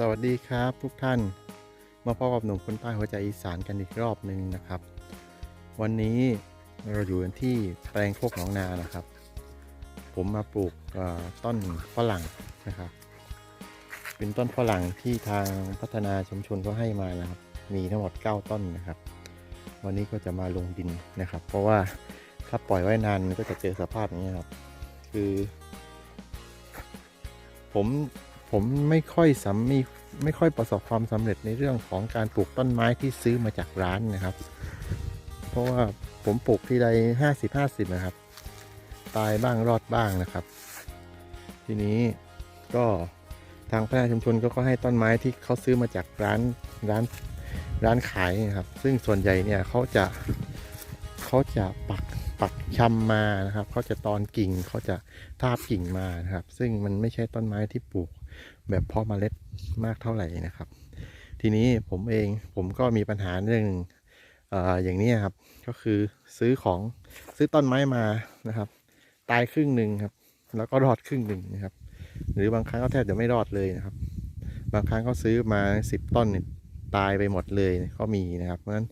สวัสดีครับทุกท่าน มาพบกับหนุ่มคนใต้หัวใจอีสานกันอีกรอบหนึ่งนะครับ วันนี้เราอยู่กันที่แปลงโคกหนองนานะครับ ผมมาปลูกต้นฝรั่งนะครับ เป็นต้นฝรั่งที่ทางพัฒนาชุมชนก็ให้มานะครับ มีทั้งหมด 9 ต้นนะครับ วันนี้ก็จะมาลงดินนะครับ เพราะว่าถ้าปล่อยไว้นานก็จะเจอสภาพอย่างนี้ครับ คือ ผม ผมไม่ค่อยสำมีไม่ค่อยประสบความสำเร็จในเรื่องของการปลูกต้นไม้ที่ซื้อมาจากร้านนะครับ เพราะว่าผมปลูกที่ใดห้าสิบห้าสิบนะครับ ตายบ้างรอดบ้างนะครับ ทีนี้ก็ทางพัฒนาชุมชนก็ก็ให้ต้นไม้ที่เขาซื้อมาจากร้านร้านร้านขายนะครับ ซึ่งส่วนใหญ่เนี่ยเขาจะเขาจะปักปักชำมานะครับเขาจะตอนกิ่งเขาจะทาบกิ่งมานะครับ ซึ่งมันไม่ใช่ต้นไม้ที่ปลูก แบบเพาะเมล็ดมากเท่าไหร่นะครับ ทีนี้ผมเองผมก็มีปัญหาเรื่องออย่างนี้ครับ ก็คือซื้อของซื้อต้นไม้มานะครับ ตายครึ่งหนึ่งครับ แล้วก็รอดครึ่งหนึ่งนะครับ หรือบางครั้งก็แทบจะไม่รอดเลยนะครับ บางครั้งก็ซื้อมาสิบต้นตายไปหมดเลยก็มีนะครับเพราะฉะนั้น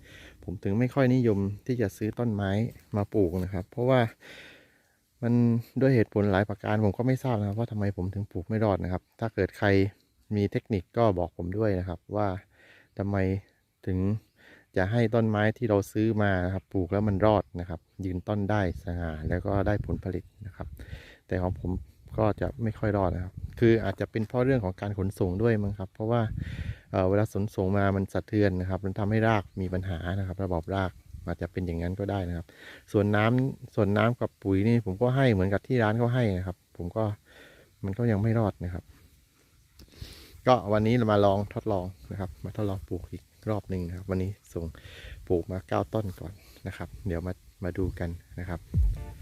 ผมถึงไม่ค่อยนิยมที่จะซื้อต้นไม้มาปลูกนะครับ เพราะว่า มันด้วยเหตุผลหลายประการผมก็ไม่ทราบนะครับว่าทำไมผมถึงปลูกไม่รอดนะครับ ถ้าเกิดใครมีเทคนิคก็บอกผมด้วยนะครับ ว่าทำไมถึงจะให้ต้นไม้ที่เราซื้อมานะครับปลูกแล้วมันรอดนะครับ ยืนต้นได้สง่าแล้วก็ได้ผลผลิตนะครับ แต่ของผมก็จะไม่ค่อยรอดนะครับ คืออาจจะเป็นเพราะเรื่องของการขนส่งด้วยมั้งครับ เพราะว่าเอ่อเวลาขนส่งมามันสะเทือนนะครับ มันทำให้รากมีปัญหานะครับ ระบบราก อาจจะเป็นอย่างนั้นก็ได้นะครับ ส่วนน้ำส่วนน้ำกับปุ๋ยนี่ผมก็ให้เหมือนกับที่ร้านเขาให้นะครับ ผมก็มันก็ยังไม่รอดนะครับ ก็วันนี้เรามาลองทดลองนะครับ มาทดลองปลูกอีกรอบหนึ่งนะครับ วันนี้ส่งปลูกมาเก้าต้นก่อนนะครับ เดี๋ยวมามาดูกันนะครับครับ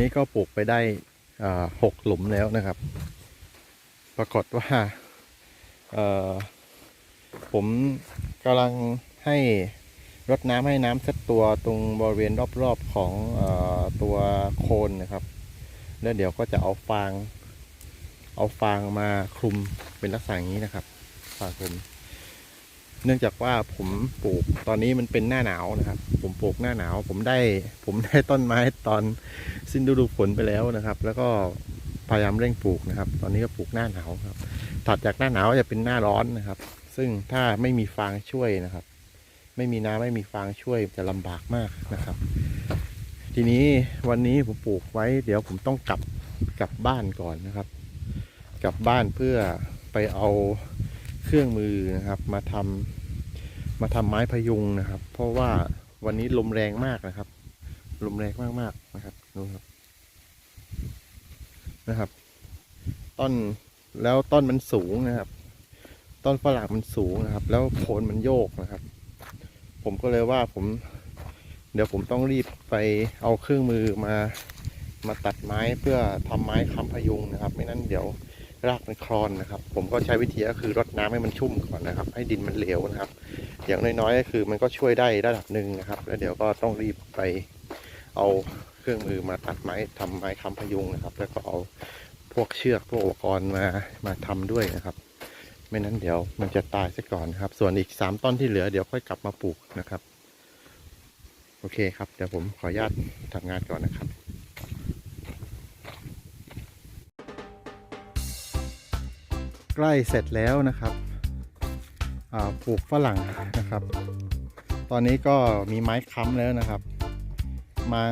นี้ก็ปลูกไปได้หกหลุมแล้วนะครับ ปรากฏว่าผมกำลังให้รดน้ำให้น้ำเซตตัวตรงบริเวณรอบๆของอตัวโคนนะครับ แล้วเดี๋ยวก็จะเอาฟาง เอาฟางมาคลุมเป็นลักษณะนี้นะครับ ฟางคลุม เนื่องจากว่าผมปลูกตอนนี้มันเป็นหน้าหนาวนะครับ ผมปลูกหน้าหนาว ผมได้ผมได้ต้นไม้ตอนสิ้นฤดูฝนไปแล้วนะครับ แล้วก็พยายามเร่งปลูกนะครับ ตอนนี้ก็ปลูกหน้าหนาวครับ ถัดจากหน้าหนาวจะเป็นหน้าร้อนนะครับ ซึ่งถ้าไม่มีฟางช่วยนะครับ ไม่มีน้ำไม่มีฟางช่วยจะลำบากมากนะครับ ทีนี้วันนี้ผมปลูกไว้ เดี๋ยวผมต้องกลับกลับบ้านก่อนนะครับ กลับบ้านเพื่อไปเอา เครื่องมือนะครับ มาทำมาทำไม้พยุงนะครับ เพราะว่าวันนี้ลมแรงมากนะครับ ลมแรงมากๆนะครับดูครับนะครับ ต้นแล้วต้นมันสูงนะครับ ต้นฝรั่งมันสูงนะครับ แล้วโคนมันโยกนะครับ ผมก็เลยว่าผม เดี๋ยวผมต้องรีบไปเอาเครื่องมือมามาตัดไม้เพื่อทำไม้ค้ำพยุงนะครับ ไม่นั้นเดี๋ยว รากมันคลอนนะครับ ผมก็ใช้วิธีก็คือรดน้ำให้มันชุ่มก่อนนะครับ ให้ดินมันเหลวนะครับ อย่างน้อยๆก็คือมันก็ช่วยได้ระดับหนึ่งนะครับ แล้วเดี๋ยวก็ต้องรีบไปเอาเครื่องมือมาตัดไม้ทำไม้ค้ำพยุงนะครับ แล้วก็เอาพวกเชือกพวกอุปกรณ์มามาทำด้วยนะครับ ไม่นั้นเดี๋ยวมันจะตายซะก่อนนะครับ ส่วนอีกสามต้นที่เหลือเดี๋ยวค่อยกลับมาปลูกนะครับ โอเคครับเดี๋ยวผมขออนุญาตทำงานก่อนนะครับ กล้เสร็จแล้วนะครับปลูกฝรั่งนะครับ ตอนนี้ก็มีไม้ค้ำแล้วนะครับมา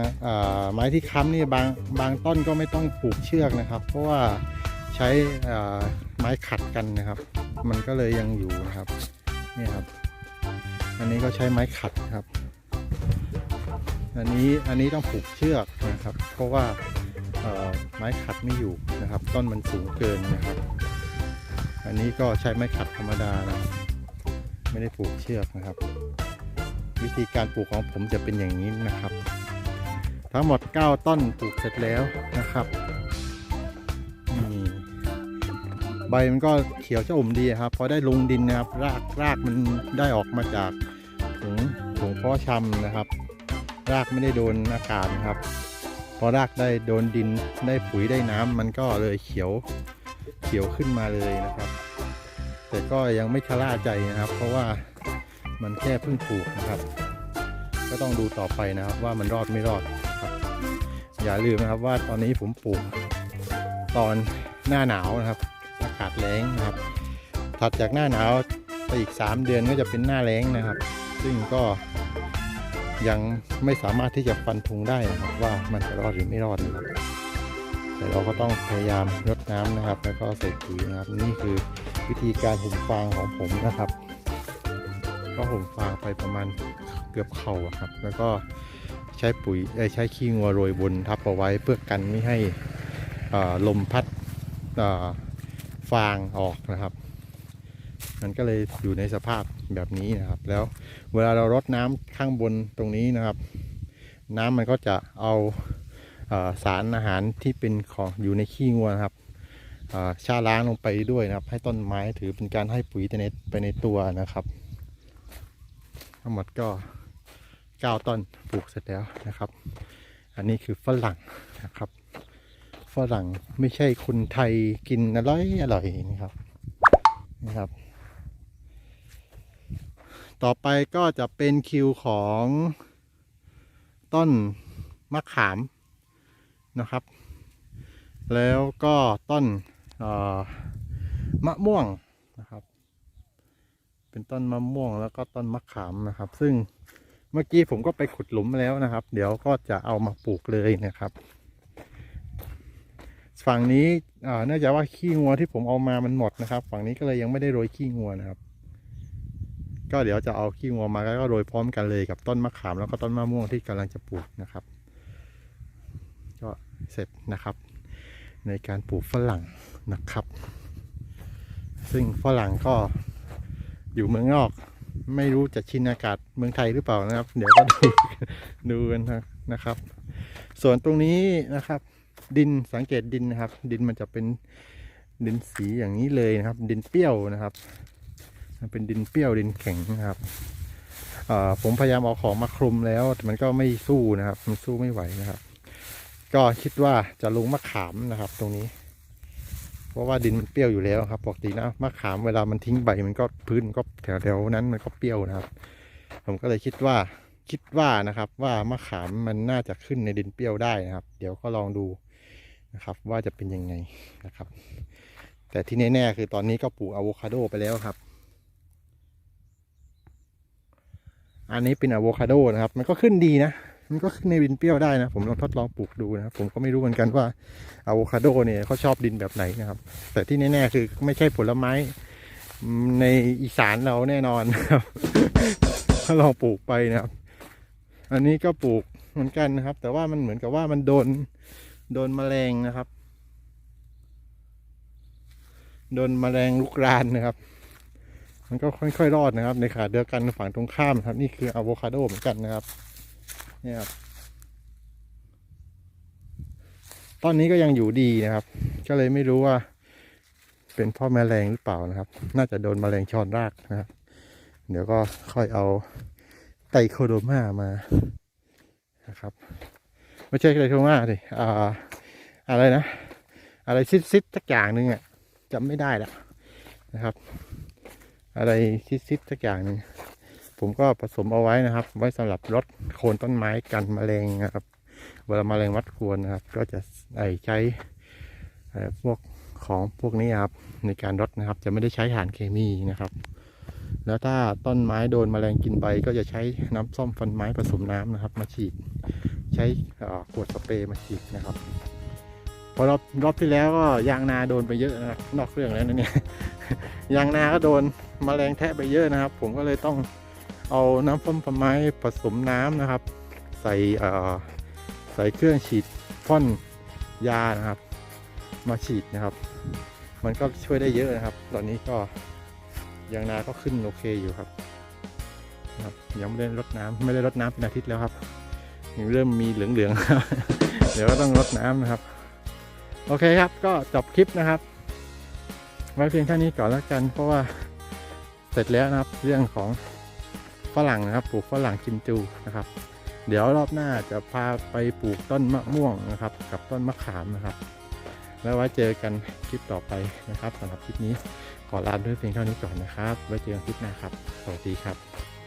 ไม้ที่ค้ำนี่บางบางต้นก็ไม่ต้องปลูกเชือกนะครับ เพราะว่าใช้ไม้ขัดกันนะครับ มันก็เลยยังอยู่นะครับนี่ครับ อันนี้ก็ใช้ไม้ขัดครับ อันนี้อันนี้ต้องผูกเชือกนะครับ เพราะว่าไม้ขัดไม่อยู่นะครับ ต้นมันสูงเกินนะครับ อันนี้ก็ใช้ไม้ขัดธรรมดานะครับไม่ได้ผูกเชือกนะครับ วิธีการปลูกของผมจะเป็นอย่างนี้นะครับ ทั้งหมด 9 ต้นปลูกเสร็จแล้วนะครับนี่ใบมันก็เขียวชอุ่มดีครับพอได้ลงดินนะครับ รากรากมันได้ออกมาจากถุงถุงเพาะชำนะครับ รากไม่ได้โดนอากาศนะครับ พอรากได้โดนดินได้ปุ๋ยได้น้ำมันก็เลยเขียวเขียวขึ้นมาเลยนะครับ แต่ก็ยังไม่ชะล่าใจนะครับ เพราะว่ามันแค่เพิ่งปลูกนะครับ ก็ต้องดูต่อไปนะครับว่ามันรอดไม่รอดครับ อย่าลืมนะครับว่าตอนนี้ผมปลูกตอนหน้าหนาวนะครับอากาศแล้งนะครับ ถัดจากหน้าหนาวไปอีก 3 เดือนก็จะเป็นหน้าแล้งนะครับ ซึ่งก็ยังไม่สามารถที่จะฟันธงได้นะครับ ว่ามันจะรอดหรือไม่รอดนะครับแต่เราก็ต้องพยายามรดน้ำนะครับ แล้วก็ใส่ปุ๋ยนะครับ นี่คือ วิธีการห่มฟางของผมนะครับ ก็ห่มฟางไปประมาณเกือบเข่าครับ แล้วก็ใช้ปุ๋ยใช้ขี้งัวโรยบนทับเอาไว้เพื่อกันไม่ให้ลมพัดฟางออกนะครับ มันก็เลยอยู่ในสภาพแบบนี้นะครับ แล้วเวลาเรารดน้ำข้างบนตรงนี้นะครับ น้ำมันก็จะเอาเอ่อสารอาหารที่เป็นของอยู่ในขี้งัวนะครับ ชาล้างลงไปด้วยนะครับ ให้ต้นไม้ถือเป็นการให้ปุ๋ยไปในไปในตัวนะครับ ทั้งหมดก็9ต้นปลูกเสร็จแล้วนะครับ อันนี้คือฝรั่งนะครับ ฝรั่งไม่ใช่คนไทยกินอร่อยอร่อยนะครับนะครับ ต่อไปก็จะเป็นคิวของต้นมะขามนะครับ แล้วก็ต้น มะม่วงนะครับ เป็นต้นมะม่วงแล้วก็ต้นมะขามนะครับ ซึ่งเมื่อกี้ผมก็ไปขุดหลุมแล้วนะครับ เดี๋ยวก็จะเอามาปลูกเลยนะครับ ฝั่งนี้เนื่องจากว่าขี้งัวที่ผมเอามามันหมดนะครับ ฝั่งนี้ก็เลยยังไม่ได้โรยขี้งัวนะครับ ก็เดี๋ยวจะเอาขี้งัวมาแล้วก็โรยพร้อมกันเลยกับต้นมะขามแล้วก็ต้นมะม่วงที่กำลังจะปลูกนะครับ ก็เสร็จนะครับ ในการปลูกฝรั่ง นะครับ ซึ่งฝรั่งก็อยู่เมืองนอก ไม่รู้จะชินอากาศเมืองไทยหรือเปล่านะครับ เดี๋ยวก็ดูดูกันนะครับ ส่วนตรงนี้นะครับ ดินสังเกตดินนะครับ ดินมันจะเป็นดินสีอย่างนี้เลยนะครับ ดินเปรี้ยวนะครับมันเป็นดินเปรี้ยวดินแข็งนะครับผมพยายามเอาของมาคลุมแล้วแต่มันก็ไม่สู้นะครับ มันสู้ไม่ไหวนะครับ ก็คิดว่าจะลงมะขามนะครับ ตรงนี้ เพราะว่าดินมันเปรี้ยวอยู่แล้วครับปกตินะมะขามเวลามันทิ้งใบมันก็พื้นก็แถวๆนั้นมันก็เปรี้ยวนะครับ ผมก็เลยคิดว่าคิดว่านะครับว่ามะขามมันน่าจะขึ้นในดินเปรี้ยวได้นะครับ เดี๋ยวก็ลองดูนะครับ ว่าจะเป็นยังไงนะครับ แต่ที่แน่ๆคือตอนนี้ก็ปลูกอะโวคาโดไปแล้วครับ อันนี้เป็นอะโวคาโดนะครับ มันก็ขึ้นดีนะ มันก็ขึ้นในดินเปรี้ยวได้นะ ผมลองทดลองปลูกดูนะครับ ผมก็ไม่รู้เหมือนกันว่าอะโวคาโดเนี่ยเขาชอบดินแบบไหนนะครับ แต่ที่แน่ๆคือไม่ใช่ผลไม้ในอีสานเราแน่นอนครับถ้าลองปลูกไปนะครับ อันนี้ก็ปลูกเหมือนกันนะครับ แต่ว่ามันเหมือนกับว่ามันโดนโดนแมลงนะครับ โดนแมลงลุกรานนะครับ มันก็ค่อยๆรอดนะครับ ในขาเดียวกันฝั่งตรงข้ามครับ นี่คืออะโวคาโดเหมือนกันนะครับ นี่ครับต้นนี้ก็ยังอยู่ดีนะครับ ก็เลยไม่รู้ว่า เป็นพ่อแมลงหรือเปล่านะครับ น่าจะโดนแมลงช้อนรากนะครับ เดี๋ยวก็ค่อยเอาไตโคโดมามานะครับ ไม่ใช่ไตโคโดมาสิอ่าอะไรนะ อะไรซิดซิดสักอย่างหนึ่งอะจำไม่ได้ละนะครับ อะไรซิดซิดสักอย่างหนึ่ง ผมก็ผสมเอาไว้นะครับ ไว้สำหรับลดโคนต้นไม้กันแมลงนะครับ เวลาแมลงวัดควรนะครับ ก็จะใช้พวกของพวกนี้ครับในการรดนะครับ จะไม่ได้ใช้สารเคมีนะครับ แล้วถ้าต้นไม้โดนแมลงกินใบก็จะใช้น้ำส้มฟันไม้ผสมน้ำนะครับ มาฉีด ใช้ขวดสเปรย์มาฉีดนะครับพอรอบรอบที่แล้วก็ยางนาโดนไปเยอะนะครับนอกเรื่องแล้วนะเนี่ยยางนาก็โดนแมลงแทะไปเยอะนะครับ ผมก็เลยต้อง เอาน้ำส้มฟันไม้ผสมน้ำนะครับ ใส่เออใส่เครื่องฉีดพ่นยานะครับ มาฉีดนะครับ มันก็ช่วยได้เยอะนะครับ ตอนนี้ก็ยางนาก็ขึ้นโอเคอยู่ครับนะครับยังไม่ได้รดน้ำไม่ได้รดน้ำเป็นอาทิตย์แล้วครับยังเริ่มมีเหลืองๆครับเดี๋ยวก็ต้องรดน้ำนะครับ โอเคครับก็จบคลิปนะครับไว้เพียงแค่นี้ก่อนแล้วกัน เพราะว่าเสร็จแล้วนะครับ เรื่องของ ฝรั่งนะครับ ปลูกฝรั่งกิมจูนะครับ เดี๋ยวรอบหน้าจะพาไปปลูกต้นมะม่วงนะครับ กับต้นมะขามนะครับ แล้วไว้เจอกันคลิปต่อไปนะครับสำหรับคลิปนี้ขอลาด้วยเพียงเท่านี้ก่อนนะครับ ไว้เจอกันคลิปหน้าครับ สวัสดีครับ